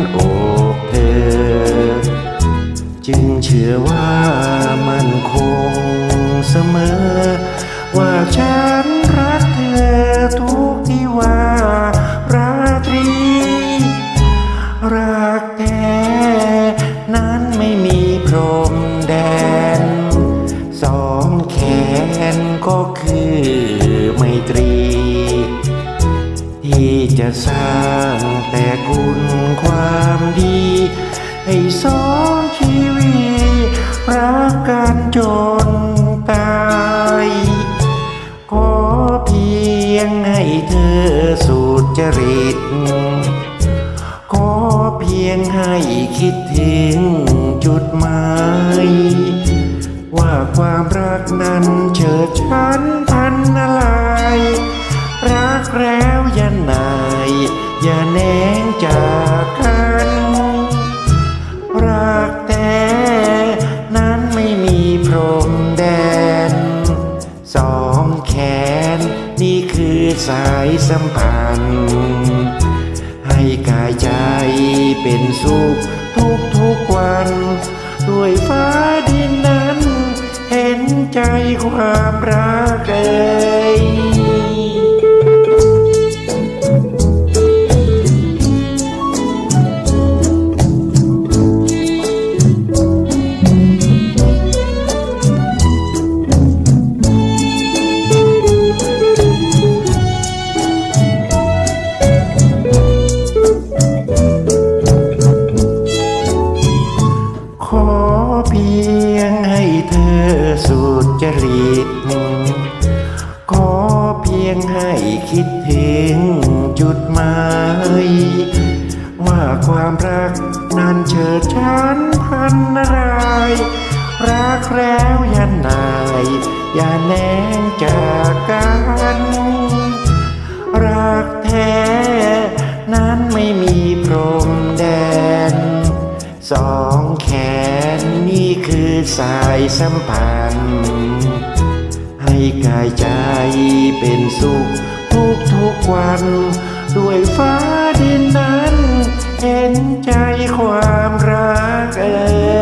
อบเธอ จึงเชื่อว่ามันคงเสมอ ว่าฉันรักเธอทุกที่ว่าราตรี รักแท้นั้นไม่มีพรมแดน สองแขนก็คือไมตรี จะสร้างแต่คุณความดี ให้สองชีวิตรักกันจนตายขอเพียงให้เธอสุจริตขอเพียงให้คิดถึงจุดหมายว่าความรักนั้นเฉิดฉันพันอะไร อย่าแนงจากกัน รักแต่นั้นไม่มีพรมแดน สองแขนนี่คือสายสัมพันธ์ ให้กายใจเป็นสุขทุกทุกๆวัน ด้วยฟ้าดินนั้น เห็นใจความรักเอ่ย อสุดจริต ขอเพียงให้คิดถึงจุดหมาย ว่าความรักนั้นเฉิดชันพันนาราย รักแล้วยันนาย อย่าแนงจากกัน สายสัมพันธ์ ให้กายใจเป็นสุขทุกทุกวัน ด้วยฟ้าดินนั้น เห็นใจความรักเอ่ย